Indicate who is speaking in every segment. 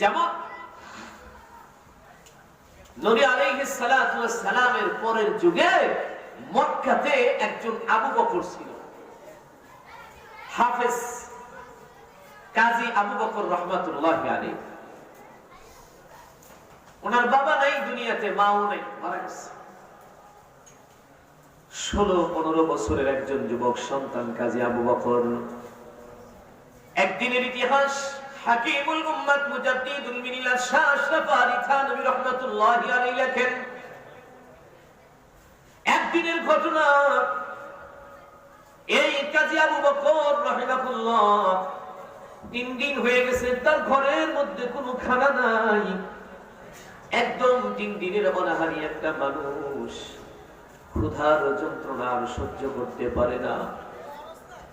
Speaker 1: যেমন নবী সালাতু সালামের পরের যুগে মক্কাতে একজন আবু বকর ছিল। হাফেজ কাজী আবু বকর ওনার বাবা নাই দুনিয়াতে, মাও মারা গেছে। ষোলো, পনেরো বছরের একজন যুবক সন্তান কাজী আবু বকর। একদিনের ইতিহাস হাকিমুল উম্মাত মুজাদ্দিদুল মিল্লাত শাহ রাহমাতুল্লাহি আলাইহি লেখেন, একদিনের ঘটনা, এই কাজী আবু বকর তিন দিন হয়ে গেছে, তার ঘরের মধ্যে কোনো খানা নাই। একদম তিন দিনের অনাহারি একটা মানুষ, ক্ষুধার যন্ত্রণা সহ্য করতে পারে না।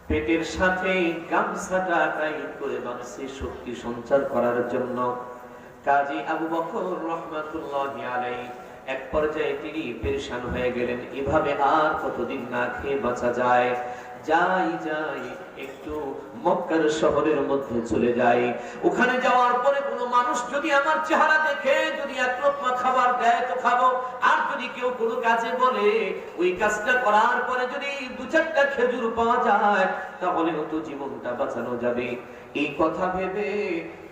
Speaker 1: পেটের সাথে গামছাটা টাইট করে বাঁধছে শক্তি সঞ্চার করার জন্য। কাজী আবু বকর রহমাতুল্লাহ আলাই এক পর্যায়ে তিনি পেরেশান হয়ে গেলেন। এভাবে আর কতদিন না খেয়ে বাঁচা যায়? যাই যাই, একটু মক্কার শহরের মধ্যে চলে যাই। ওখানে যাওয়ার পরে কোনো মানুষ যদি আমার চেহারা দেখে, যদি এক লোকমা খাবার দেয়, তো খাব। যদি কেউ কোনো কাজে বলে, ওই কাজটা করার পরে যদি দু চারটা খেজুর পাওয়া যায়, তাহলে তো জীবনটা বাঁচানো যাবে। এই কথা ভেবে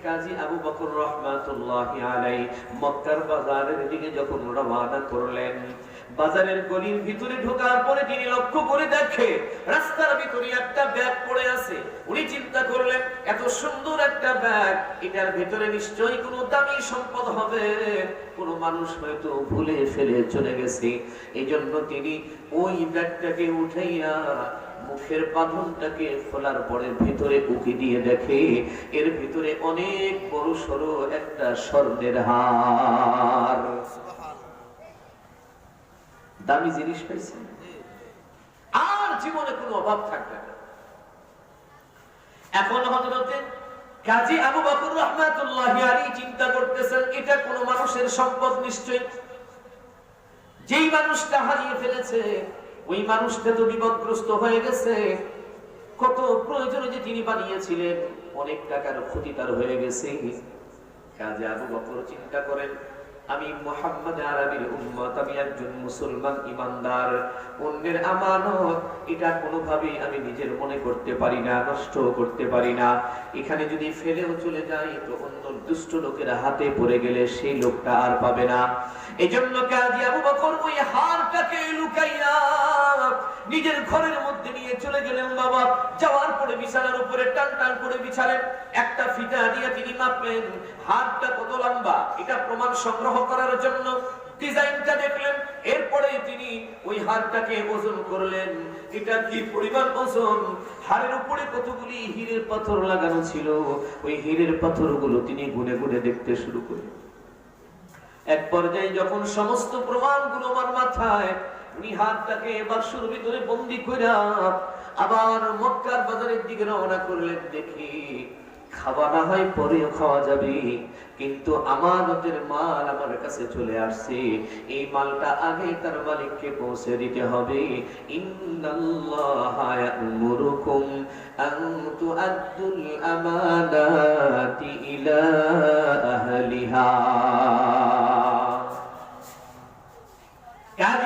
Speaker 1: কাজী আবু বকর রহমাতুল্লাহ আলাই মক্কার বাজারের দিকে যখন রওনা করলেন বাজারের গলির ভিতরে ঢোকার পরে তিনি লক্ষ্য করে দেখে, রাস্তার ভিতরে একটা ব্যাগ পড়ে আছে। উনি চিন্তা করলেন, এত সুন্দর একটা ব্যাগ, এটার ভিতরে নিশ্চয়ই কোনো দামি সম্পদ হবে। কোন মানুষ হয়তো ভুলে ফেলে চলে গেছে। এই জন্য তিনি ওই ব্যাগটাকে উঠাইয়া মুখের বাঁধনটাকে খোলার পরে ভিতরে উকি দিয়ে দেখে, এর ভিতরে অনেক বড় সড়ো একটা স্বর্ণের হার। দামি জিনিস পাইছেন আর জীবনে কোনো অভাব থাকবে না। এখন হজরতে কাজী আবু বকর রহমাতুল্লাহ আলী চিন্তা করতেছেন, এটা কোন মানুষের সম্পদ নিশ্চয় যেই মানুষটা হারিয়ে ফেলেছে, ওই মানুষটা তো বিপদগ্রস্ত হয়ে গেছে। কত প্রয়োজনে যে তিনি বানিয়েছিলেন, অনেক টাকার ক্ষতি তার হয়ে গেছে। কাজে আবু বকর চিন্তা করেন আমি মোহাম্মদ আরবির উম্মত, আমি একজন মুসলমান ইমানদার। অন্যের আমানত, এটা কোনোভাবেই আমি নিজের মনে করতে পারি না নষ্ট করতে পারি না। এখানে যদি ফেলেও চলে যাই, তো অন্য দুষ্ট লোকেরা হাতে পড়ে গেলে সেই লোকটা আর পাবে না। এজন্য কাজী আবু বকর ওই হারটাকে লুকাইয়া নিজের ঘরের মধ্যে নিয়ে চলে গেলেন বাবা। যাওয়ার পরে বিছানার উপরে টান টান করে বিছালেন। একটা ফিতা দিয়ে তিনি মাপলেন হাতটা কত লম্বা? এটা প্রমাণ সংগ্রহ করার জন্য ডিজাইনটা দেখলেন। এরপরে তিনি ওই হারটাকে ওজন করলেন। এটা কি পরিমাণ ওজন? হারের উপরে কতগুলি হীরের পাথর লাগানো ছিল? ওই হীরের পাথরগুলো তিনি গুনে গুনে দেখতে শুরু করলেন। এক পর্যায়ে যখন সমস্ত প্রমাণগুলো আমার মাথায়, উনি হাতটাকে বাক্সর ভিতরে বন্দি করে আবার মক্কার বাজারের দিকে রওনা করলেন দেখি। খাওয়া না হয় পরেও খাওয়া যাবে। কিন্তু আমানতের মাল আমার কাছে চলে আসছে। এই মালটা আগে তার মালিককে পৌঁছে দিতে হবে। ইন্নাল্লাহা বকরের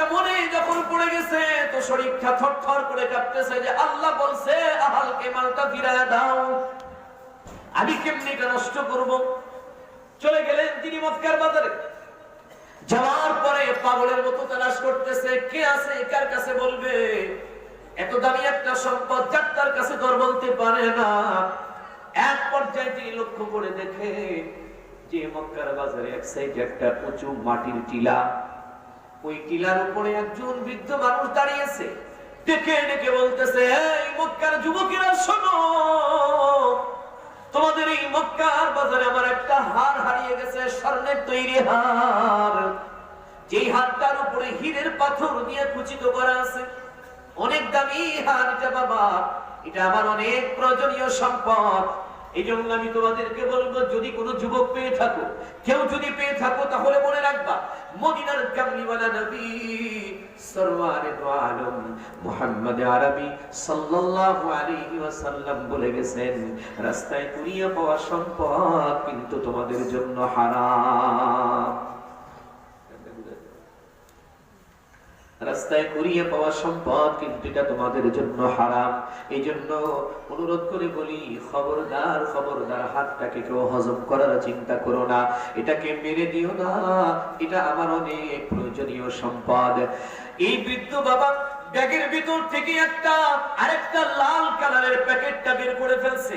Speaker 1: আয়াতটা মনে যখন পড়ে গেছে, তো শরীরটা থরথর করে কাঁপতেছে যে আল্লাহ বলছে আহালকে মালটা ফিরায় দাও। আমি কেমনি নষ্ট করব? চলে গেলেন তিনি মক্কার বাজারে। যাওয়ার পরে পাগলের মতো তালাশ করতেছে, কে আছে, কার কাছে বলবে? এত দামি একটা সম্পদ যার তার কাছে দর বলতে পারে না। এক পর্যায়ে তিনি লক্ষ্য করে দেখে যে মক্কার বাজারে এক সাইডে একটা উঁচু মাটির টিলা। ওই টিলার উপরে একজন বৃদ্ধ মানুষ দাঁড়িয়েছে। ডেকে ডেকে বলতেছে যুবকেরা, শোনো। তোমাদের এই মক্কার বাজারে আমার একটা হার হারিয়ে গেছে, স্বর্ণের তৈরি হার। যেই হারটার উপরে হীরের পাথর দিয়ে খুচিত করা আছে। অনেক দামি হার, এটা বাবা। এটা আমার অনেক প্রয়োজনীয় সম্পদ। এই জন্য আমি তোমাদেরকে বলব, যদি কোনো যুবক পেয়ে থাকো, কেউ যদি পেয়ে থাকো, তাহলে মনে রাখবা, মদিনার কামলিওয়ালা নবী সরওয়ারে দো আলম মুহাম্মদ আরবি সাল্লাল্লাহু আলাইহি ওয়াসাল্লাম বলে গেছেন, রাস্তায় কুড়িয়ে পাওয়া সম্পদ কিন্তু তোমাদের জন্য হারাম। রাস্তায় কুড়িয়ে পাওয়া সম্পদ কিন্তু এটা তোমাদের জন্য হারাম। এই জন্য অনুরোধ করে বলি, খবরদার খবরদার, হাতটাকে কেউ হজম করার চিন্তা করো না। এটাকে মেরে দিও না, এটা আমার অনেক প্রয়োজনীয় সম্পদ। এই বৃদ্ধ বাবা ব্যাগের ভিতর থেকে একটা আরেকটা লাল কালারের প্যাকেটটা বের করে ফেলছে।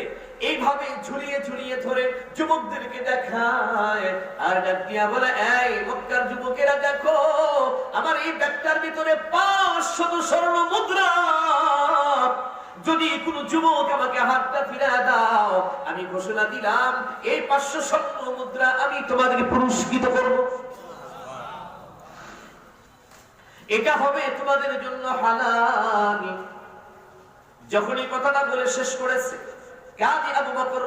Speaker 1: এইভাবে ঝুলিয়ে ঝুলিয়ে ধরে যুবকদেরকে দেখায়। আর ডাক দিয়া বলে, এই মক্কার যুবকেরা দেখো, আমার এই ব্যাগটার ভিতরে পাঁচশত স্বর্ণ মুদ্রা। যদি কোন যুবক আমাকে হাতটা ফিরে দাও, আমি ঘোষণা দিলাম, এই পাঁচশো স্বর্ণ মুদ্রা আমি তোমাদেরকে পুরস্কৃত করব। এটা হবে তোমাদের জন্য হালাল। যখন এই কথাটা বলে শেষ করেছে, কাজী আবু বকর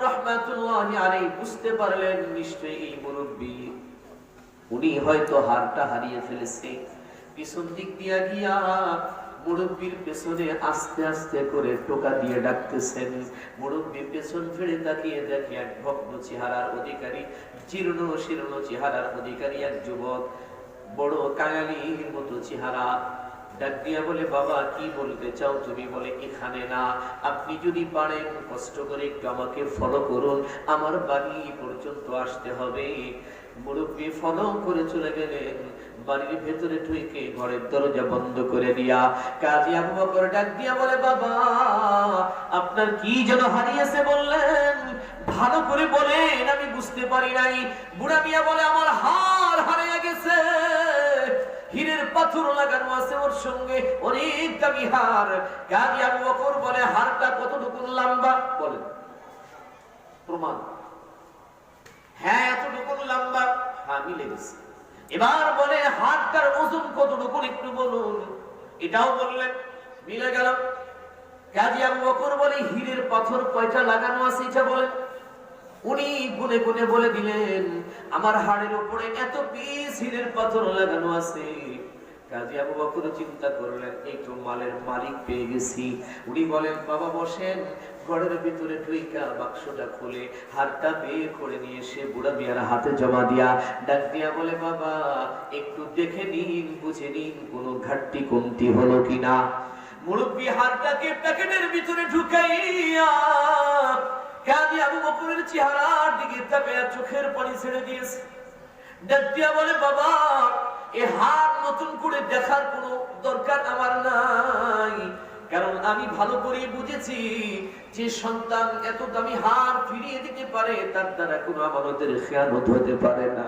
Speaker 1: আলাইহি বুঝতে পারলেন নিশ্চয়ই এই মুরব্বী, উনি হয়তো হারটা হারিয়ে ফেলেছে। পিছন দিক দিয়া গিয়া মুরব্বীর পেছনে আস্তে আস্তে করে টোকা দিয়ে ডাকতেছেন। মুরব্বীর পেছন ফিরে তাকিয়ে দেখে এক ভগ্ন চেহারার অধিকারী, জীর্ণ শীর্ণ চেহারার অধিকারী এক যুবক। বড় কাঙালির মতো চেহারা। ডাক দিয়া বলে, বাবা, কি বলতে চাও তুমি? বলে, এখানে না। আপনি যদি পারেন, কষ্ট করে একটু আমাকে ফলো করুন। আমার বাড়ি পর্যন্ত আসতে হবে। মুরব্বী ফলো করে চলে গেলেন। বাড়ির ভেতরে ঢুকে ঘরের দরজা বন্ধ করে দিয়া কাজী আবু বকর ডাক দিয়া বলে, বাবা, আপনার কি যেন হারিয়েছে বললেন? ভালো করে বলেন, আমি বুঝতে পারি নাই। বুড়া মিয়া বলে, আমার হার হারিয়ে গেছে। হীরের পাথর লাগানো আছে ওর সঙ্গে। অনেক দামি হার। গাড়ি আবু বকর বলে, হারটা কতটুকু লম্বা? বলেন প্রমাণ। হ্যাঁ এতটুকু লম্বা। হ্যাঁ মিলে গেছে। এবার বলে, হারটার ওজন কতটুকু একটু বলুন? এটাও বললেন, মিলে গেল। গাজী আবু বকর বলে, হীরের পাথর কয়টা লাগানো আছে? এটা বলেন। উনি গুনে গুনে বলে দিলেন, আমার হাড়ের উপরে এত পিস হীরের পাথর লাগানো আছে। কাজী আবু বকর চিন্তা করলেন মালের মালিক পেয়ে গেছি। উনি বলেন, বাবা বসেন, ঘরের ভিতরে ঢুইকা বাক্সটা খুলে হারটা বের করে নিয়ে এসে বুড়া হাতে জমা দিয়া ডাক দিয়া বলে, বাবা, একটু দেখে নিন, বুঝে নিন কোনো ঘাটতি কমতি হলো কিনা। মুরব্বী হারটাকে প্যাকেটের ভিতরে ঢুকাইয়া কাজী আবু বকরের চেহারার দিকে চোখের পানি ছেড়ে দিয়েছে। বলে, বাবা, এ নতুন করে দেখার কোনো দরকার আমার নাই। কারণ আমি ভালো করে বুঝেছি যে সন্তান এত দামি হার ফিরিয়ে দিতে পারে, তার দ্বারা কোনো আমানতের খেয়ানত হতে পারে না।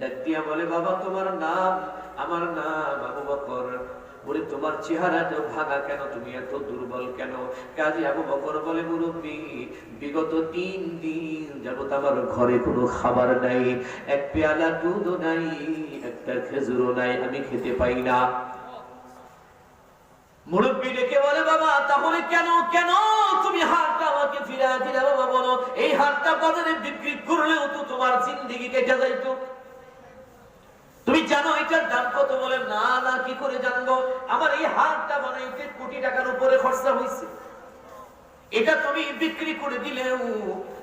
Speaker 1: ডাক দিয়া বলে, বাবা, তোমার নাম, আমার নাম আবু বকর। বলে তোমার চেহারাটা ভাঙা কেন? তুমি এত দুর্বল কেন? কাজী আবু বকর বলে, মুরব্বী, বিগত তিন দিন যাবত আমার ঘরে কোনো খাবার নাই, এক পেয়ালা দুধও নাই, একটা খেজুরও নাই, আমি খেতে পাই না। মুরব্বী ডেকে বলে, বাবা, তাহলে কেন কেন তুমি হারটা আমাকে ফিরে দিলে? বাবা, বলো, এই হারটা বাজারে বিক্রি করলেও তো তোমার জিন্দিগি কেটে যাইতো। তুমি জানো এটার দাম কত? বলে, না না, কি করে জানব? আমার এই হারটা বানাইতে কোটি টাকার উপরে খরচা হয়েছে এটা তুমি বিক্রি করে দিলেও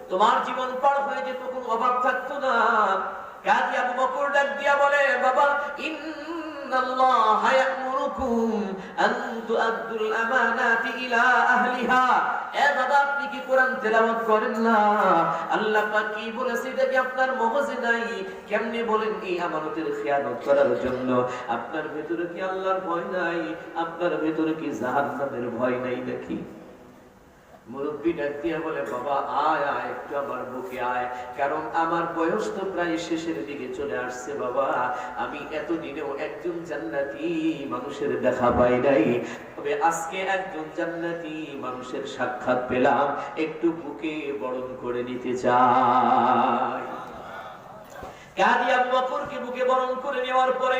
Speaker 1: তোমার জীবন পার হয়ে যেত, কোনো অভাব থাকতো না। কাজী আবু বকর ডাক দিয়া বলে, বাবা ইন্নাল্লাহা يأمركم أن تؤدوا الأمانات إلى أهلها এ বাবা, আপনি কি কোরআন তেলাওয়াত করেন না? আল্লাহ পাক কি বলেছে আপনার মগজে নাই? কেমনে বলেন এই আমানতের খেয়ানত করার জন্য? আপনার ভেতরে কি আল্লাহর ভয় নাই? আপনার ভেতরে কি জাহান্নামের ভয় নাই নাকি? মুরব্বী ডাক দিয়ে বলে, বাবা, আয় আয়, একটু আমার বুকে আয়। কারণ আমার বয়স তো প্রায় শেষের দিকে চলে আসছে, বাবা। আমি এতদিনেও একজন জান্নাতি মানুষের দেখা পাই নাই। তবে আজকে একজন জান্নাতি মানুষের সাক্ষাৎ পেলাম, একটু বুকে বরণ করে নিতে চাই। আবু বকরকে বুকে বরণ করে নেওয়ার পরে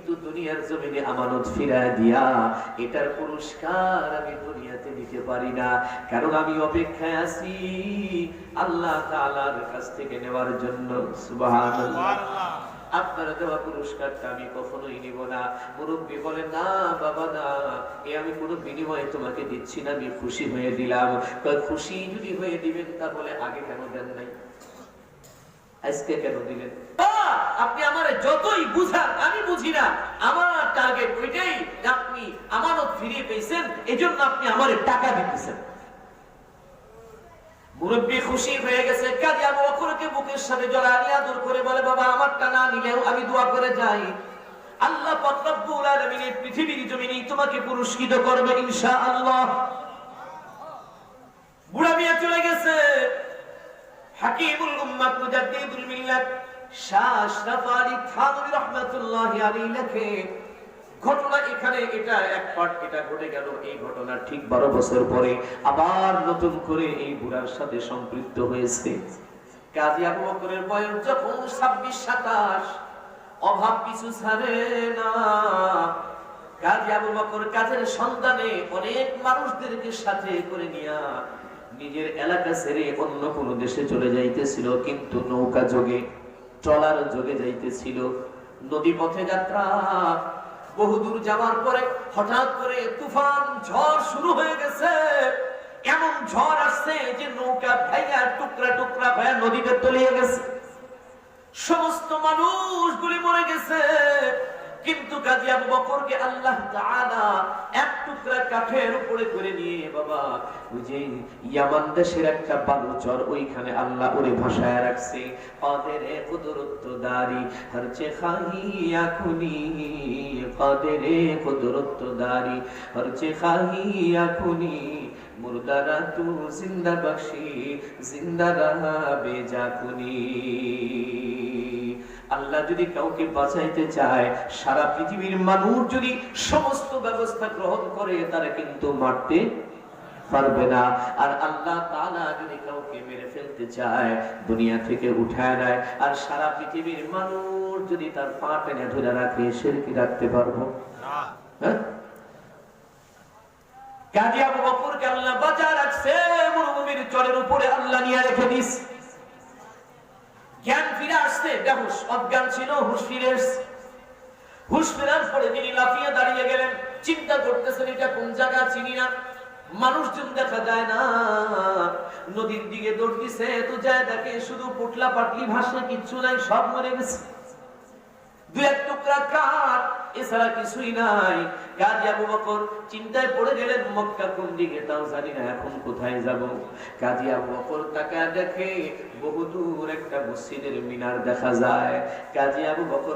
Speaker 1: কিন্তু দুনিয়ার জমিনে আমানত ফিরায় দিয়া এটার পুরস্কার আমি দুনিয়াতে দিতে পারি না। কারণ আমি অপেক্ষায় আছি আল্লাহ তাআলার কাছ থেকে নেওয়ার জন্য। সুবহানাল্লাহ। আপনারা দেওয়া পুরস্কারটা আমি কখনোই নিব না। মুরব্বী বলে না বাবা না। এ আমি কোনো বিনিময়ে তোমাকে দিচ্ছি না। আমি খুশি হয়ে দিলাম। খুশি যদি হয়ে দিবেন তাহলে আগে কেন দেন নাই? আজকে কেন দিলেন? আপনি আমার যতই বুঝান, আমি বুঝি না। আমার টার্গেট ওইটাই আপনি আমানত ফিরিয়ে পেয়েছেন, এজন্য আপনি আমার টাকা দিতেছেন। মুরব্বী খুশি হয়ে গেছে আবু বুকের সাথে করে বলে, বাবা, আমারটা না নিলেও আমি দোয়া করে যাই। আল্লাহ পৃথিবীর জমিনে তোমাকে পুরস্কৃত করবে বুড়া মিয়া চলে গেছে। হাকিমুল উম্মাত মুজাদ্দিদুল মিল্লাত শাহ আশরাফ আলী থানভী রাহমাতুল্লাহি আলাইহি ঘটনা এখানে এটা, এক পার্ট এটা ঘটে গেল। এই ঘটনা ঠিক বারো বছর পরে আবার নতুন করে এই বুড়ার সাথে সম্পৃক্ত হয়েছে। কাজী আবু বকরের বয়স যখন ছাব্বিশ সাতাশ, অভাব কিছু ছাড়ে না। কাজী আবু বকর কাজের সন্তানে অনেক মানুষদেরকে সাথে করে নিয়া নিজের এলাকা ছেড়ে অন্য কোন দেশে চলে যাইতেছিল, কিন্তু নৌকা যোগে, ট্রলার যোগে যাইতেছিল। নদী পথে যাত্রা বহুদূর যাওয়ার পরে হঠাৎ করে তুফান, ঝড় শুরু হয়ে গেছে। এমন ঝড় আসছে যে নৌকা ভাইয়া টুকরা টুকরা ভাইয়া নদীতে তলিয়ে গেছে। সমস্ত মানুষগুলি মরে গেছে। কিন্তু কাজী আবু বকরকে আল্লাহ তাআলা টুকরা কাঠের উপরে করে নিয়ে, বাবা যে ইয়ামান দেশের একটা বালুচর, ওইখানে আল্লাহ ওরে ভাষায় রাখছে। কাদেরে কুদরত দারি হর চে খাহিয়া খুনি কাদেরে কুদরত দারি হর চে খাহিয়া খুনি মুর্দারা তু জিন্দা বখশি জিন্দা রাহা বেজা কুনি আল্লাহ যদি কাউকে বাঁচাইতে চায়, সারা পৃথিবীর মানুষ যদি সমস্ত ব্যবস্থা গ্রহণ করে, তারা কিন্তু মারতে পারবে না। আর আল্লাহ যদি কাউকে মেরে ফেলতে চায়, দুনিয়া থেকে উঠায় নেয়। আর সারা পৃথিবীর মানুষ যদি তার পা টেনে ধরে রাখে, সে কি রাখতে পারব? হ্যাঁ? কাজী আবু বকরকে আল্লাহ বাঁচা রাখছে, মরুভূমির চরের উপরে আল্লাহ নিয়ে রেখে দিস। ফিরে বেহুশ অজ্ঞান ছিল, হুশ ফিরে। হুশ ফেরার পরে তিনি লাফিয়ে দাঁড়িয়ে গেলেন। চিন্তা করতেছেন, এটা কোন জায়গা চিনি না। মানুষজন দেখা যায় না। নদীর দিকে দৌড় দিছে তো যায় দেখে শুধু পুটলা পাটলি ভাষা কিচ্ছু নাই, সব মরে গেছে। মসজিদের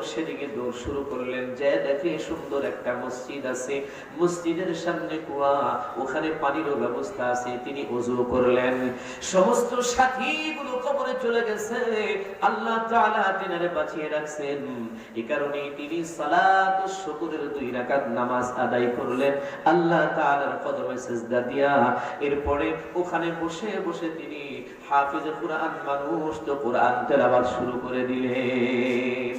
Speaker 1: সেদিকে দৌড় শুরু করলেন, যে দেখে সুন্দর একটা মসজিদ আছে। মসজিদের সামনে কুয়া, ওখানে পানিরও ব্যবস্থা আছে, তিনি ওযু করলেন। সমস্ত সাথীগুলো কবরে চলে গেছে। আল্লাহ তিনারে বাঁচিয়ে রাখছেন। কারণে তিনি সালাত শুকরের দুই রাকাত নামাজ আদায় করলেন। আল্লাহ তাআলার কদমে সিজদা দিয়া এরপরে ওখানে বসে বসে তিনি হাফিজ কুরআন মানুষ তো কোরআন তেলাওয়াত শুরু করে দিলেন।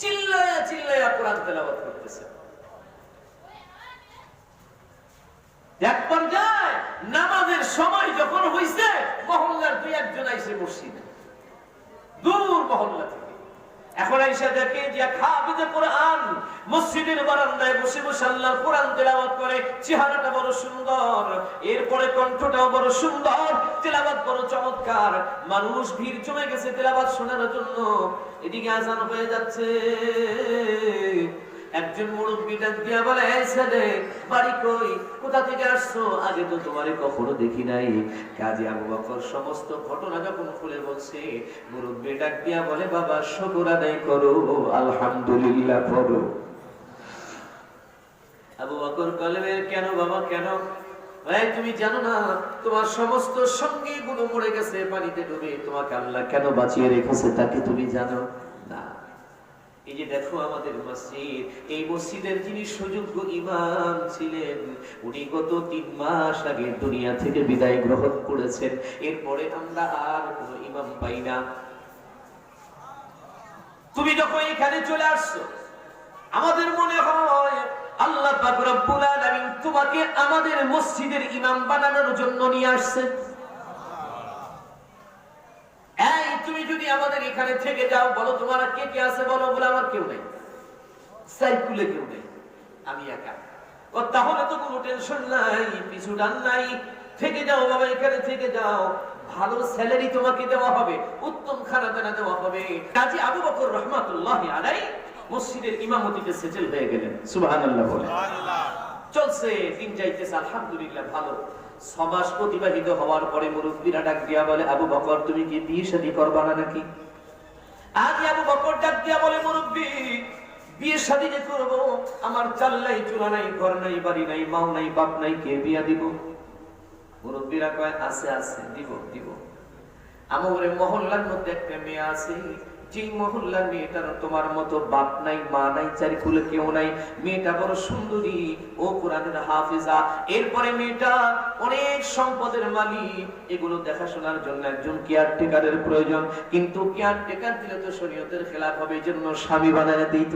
Speaker 1: চিল্লায়া চিল্লায়া কোরআন তেলাওয়াত করতেছে। এক পর্যায়ে নামাজের সময় যখন হইছে, মহল্লার দুই একজন আইসে মসজিদে। দূর মহল্লা থেকে এখন দেখে যে খাবিদে কোরআন মসজিদের বারান্দায় বসে বসে আল্লাহর কোরআন করে, চেহারাটা বড় সুন্দর, এরপরে কণ্ঠটাও বড় সুন্দর, তেলাওয়াত বড় চমৎকার, মানুষ ভিড় জমে গেছে তেলাওয়াত শোনার জন্য। এদিকে আজান হয়ে যাচ্ছে। একজন মুরব্বী ডাক দিয়া বলে ছেলে, বাড়ি কই? কোথা থেকে আসছো? আগে তো তোমারে কখনো দেখি নাই। কাজী আবু বকর সমস্ত ঘটনা যখন খুলে বলছে, মুরব্বী ডাক দিয়া বলে, বাবা, শুকর আদায় করো, আলহামদুলিল্লাহ পড়ো। আবু বকর কলমের কেন বাবা, কেন? ভাই তুমি জানো না, তোমার সমস্ত সঙ্গী গুলো মরে গেছে, পানিতে ডুবে। তোমাকে আল্লাহ কেন বাঁচিয়ে রেখেছে তাকে তুমি জানো? এই যে দেখো আমাদের মসজিদ, এই মসজিদের যিনি সুযোগ্য ইমাম ছিলেন, উনি গত তিন মাস আগে দুনিয়া থেকে বিদায় গ্রহণ করেছেন। এরপরে আমরা আর কোনো ইমাম পাই না। তুমি যখন এখানে চলে আসছো, আমাদের মনে হয় আল্লাহ পাক রব্বুল আলামিন তোমাকে আমাদের মসজিদের ইমাম বানানোর জন্য নিয়ে আসছে এই তুমি যদি আমাদের এখানে থেকে যাও বলো তোমার কে কে আছে বলো বলে আমার কেউ নেই। সাইকুলে কেউ নেই। আমি একা। ও তাহলে তো কোনো টেনশন নাই পিছু ডান নাই। থেকে যাও বাবা এখানে থেকে যাও। ভালো স্যালারি তোমাকে দেওয়া হবে উত্তম খানা দানা দেওয়া হবে। কাজী আবু বকর রহমাতুল্লাহ আলাই মসজিদের ইমামতিতে সেটেল হয়ে গেলেন। সুবহানাল্লাহ বলে চলছে দিন যাইতেছে আলহামদুলিল্লাহ ভালো। সমাজ প্রতিবাহিত হওয়ার পরে মুরব্বীরা ডাক দিয়া বলে, আবু বকর, তুমি কি বিয়ে শাদী করবা না নাকি? আজ আবু বকর ডাক দিয়া বলে, মুরব্বী, বিয়ে শাদী যে করব, আমার চাল নাই, চুলা নাই, ঘর নাই, বাড়ি নাই মাও নাই, বাপ নাই, কে বিয়া দিব? মুরব্বীরা কয়, আছে আছে, দিব দিব। আমার মহল্লার মধ্যে একটা মেয়ে আছে প্রয়োজন। কিন্তু শরীয়তের খেলাফ হবে জন্য স্বামী বানায় দিই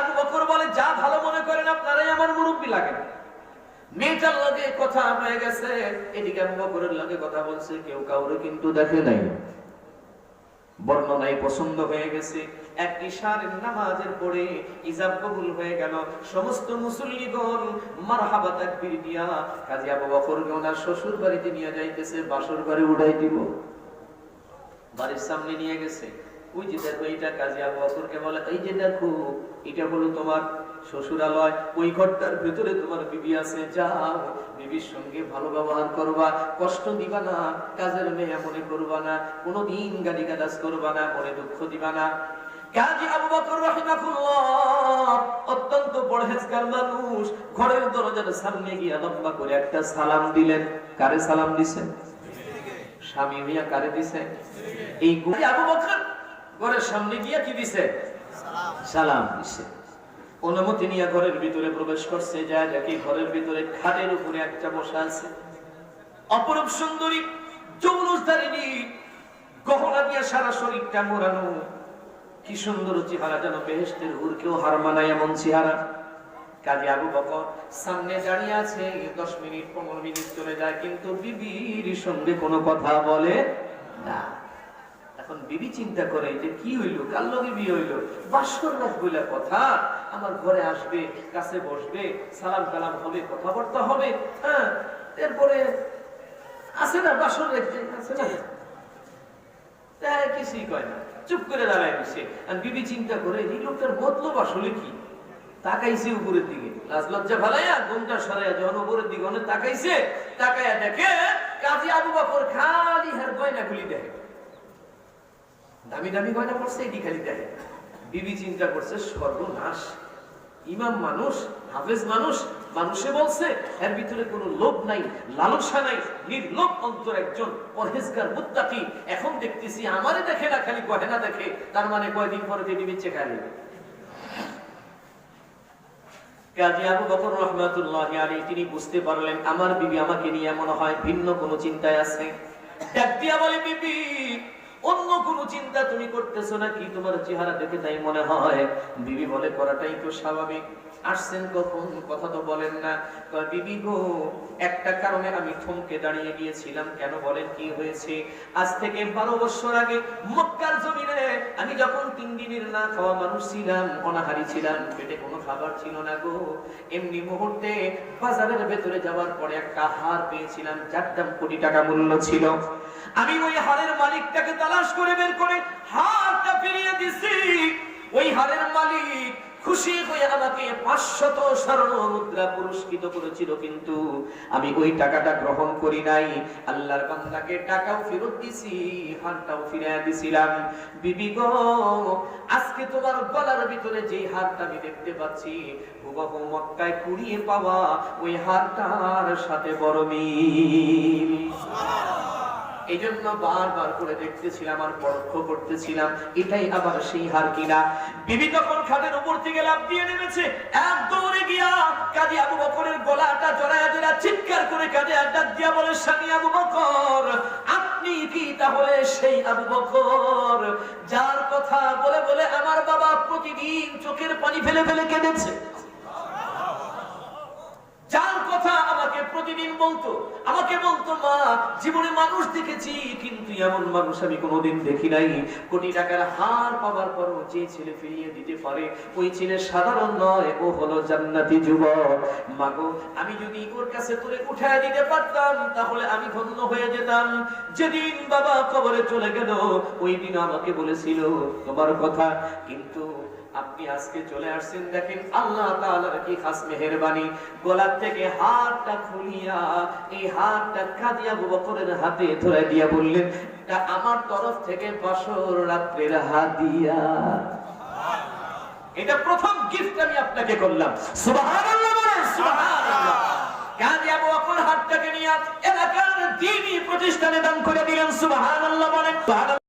Speaker 1: আবু বকর বলে, যা ভালো মনে করেন আপনারাই আমার মুরব্বী লাগেন মেয়েটার লগে কথা হয়ে গেছে। এদিকে আবু বকরের লগে কথা বলছে, কেউ কাউরে কিন্তু দেখে নাই। বর্ণনায় পছন্দ হয়ে গেছে। এক ইশারের নামাজের পরে ইজাব কবুল হয়ে গেল। সমস্ত মুসল্লিগণ মারহাবা তাকবীর দিয়া কাজী আবু বকরকে ওনার শ্বশুর বাড়িতে নিয়ে যাইতেছে, বাসর ঘরে উঠাই দিব। বাড়ির সামনে নিয়ে গেছে। ওই যে দেখো এটা কাজী আবু বকরকে বলে, এই যে দেখো, এটা হলো তোমার শ্বশুরালয় ওই ঘরটার ভিতরে তোমার বিবি আছে, যাও, বিবির সঙ্গে ভালো ব্যবহার করবা, কষ্ট দিবা না, কাজের মেয়ে মনে করবা না, কোনোদিন গালি গালাজ করবা না, মনে দুঃখ দিবা না। সালাম কারে সালাম স্বামী কারে দিছে এই ঘরের সামনে গিয়া কি সালাম দিছে। অনুমতি নিয়ে ঘরের ভিতরে প্রবেশ করছে যা দেখি ঘরের ভিতরে খাটের উপরে একটা বসা আছে। অপরূপ সুন্দরী যৌনধারিণী গহনা দিয়ে সারা শরীরটা মোড়ানো। কি সুন্দর চেহারা যেন বেহেস্তের হুরকেও হার মানায় এমন চেহারা। কাজী আবু বকর সামনে দাঁড়িয়ে আছে, দশ মিনিট, পনেরো মিনিট চলে যায়, কিন্তু বিবির সঙ্গে কোনো কথা বলে না। এখন বিবি চিন্তা করে, যে কি হইল, কার লগে বিয়ে হইল? বাসর কথা। আমার ঘরে আসবে, কাছে বসবে, সালাম কালাম হবে, কথাবার্তা হবে হ্যাঁ? এরপরে আছে না রেখে আছে কিছুই কয় না। চুপ করে দাঁড়ায় বসে। আর বিবি চিন্তা করে, এই লোকটার মতলব আসলে কি? তাকাইছে উপরের দিকে। লাজ লজ্জা ফালাইয়া ঘুমটা সরাইয়া যখন উপরের দিকে অনেক তাকাইছে, তাকাইয়া দেখে কাজী আবু বকর খালি হার গয়না গুলি দেখে। দামি দামি গয়না পড়ছে এটি খালি দেখে। বিবি চিন্তা করছে, সর্বনাশ। ইমাম মানুষ, হাফেজ মানুষ, মানুষে বলছে, এর ভিতরে কোনো লোভ নাই, লালসা নাই, নির্লোভ অন্তর একজন পরহেজগার মুত্তাকি। এখন দেখতেছি আমারে দেখে না, খালি গহেনা দেখে, তার মানে কয়দিন পরে তিনি বিচ্ছে খালি কাজী আবু বকর রহমাতুল্লাহ আলী তিনি বুঝতে পারলেন, আমার বিবি আমাকে নিয়ে মনে হয় ভিন্ন কোনো চিন্তায় আছে। ডাক দিয়া বলে, বিবি অন্য কোন চিন্তা তুমি করতেছো নাকি? তোমার চেহারা দেখে তাই মনে হয়। বিবি বলে করাটাই তো স্বাভাবিক। আসছেন কখন? কথা তো বলেন না। বিবি গো, একটা কারণে আমি থমকে দাঁড়িয়ে গিয়েছিলাম। কেন বলেন কি হয়েছে? আজ থেকে বারো বছর আগে মক্কার জমিনে আমি যখন তিন দিনের না খাওয়া মানুষ ছিলাম, অনাহারি ছিলাম, পেটে কোনো খাবার ছিল না গো। এমনি মুহূর্তে বাজারের ভেতরে যাওয়ার পরে একটা হার পেয়েছিলাম, যার দাম কোটি টাকা মূল্য ছিল। আমি ওই হারের মালিকটাকে তালাশ করে বের করে হারটা ফিরিয়ে দিছি। ওই হারের মালিক খুশি হয়ে আমাকে পাঁচশত স্বর্ণ মুদ্রা পুরস্কৃত করেছিল কিন্তু আমি ওই টাকাটা গ্রহণ করি নাই। আল্লাহর বান্দাকে টাকাও ফেরত দিছি হারটাও ফিরিয়ে দিছিলাম। বিবি আজকে তোমার গলার ভিতরে যে হারটা আমি দেখতে পাচ্ছি, হুবহু মক্কায় কুড়িয়ে পাওয়া ওই হারটার সাথে বড় মিল। এই জন্য বারবার করে দেখতেছিলাম আর পরোক্ষ করতেছিলাম, এটাই আবার সেই হার কিনা। বিবি তখন খাটের উপর থেকে লাভ দিয়ে নেমেছে, এক দৌড়ে গিয়া কাজী আবু বকরের গলাটা জড়ায়া জড়া চিৎকার করে কাজে আড্ডা দিয়া বলে, স্বামী আবু বকর, আপনি কি তাহলে সেই আবু বকর যার কথা বলে বলে আমার বাবা প্রতিদিন চোখের পানি ফেলে ফেলে কেঁদেছে? যার কথা প্রতিদিন বলতো, আমাকে বলতো, মা, জীবনে মানুষ দেখেছি, কিন্তু এমন মানুষ আমি কোনোদিন দেখি নাই। কোটি টাকার হার পাওয়ার পরও যে ছেলে ফিরিয়ে দিতে পারে, ওই ছেলে সাধারণ নয়, ও হলো জান্নাতি যুবক। মাগো, আমি যদি ওর কাছে তোরে উঠায় দিতে পারতাম, তাহলে আমি ধন্য হয়ে যেতাম। যেদিন বাবা কবরে চলে গেল, ওই দিন আমাকে বলেছিল, তোমার কথা কিন্তু আপনি আজকে চলে আসছেন, দেখেন আল্লাহ তাআলার কি খাস মেহেরবানি। গলার থেকে হাতটা খুলিয়া, এই হাতটা কাজী আবু বকরের হাতে ধরে দিয়া বললেন, এটা আমার তরফ থেকে বছর রাত্রের হাদিয়া। এটা প্রথম গিফট আমি আপনাকে করলাম। সুবহানাল্লাহ বলেন, সুবহানাল্লাহ। কাজী আবু বকর হাতটাকে নিয়ে এলাকার দ্বীনি প্রতিষ্ঠানে দান করে দিলেন, সুবহানাল্লাহ বলেন।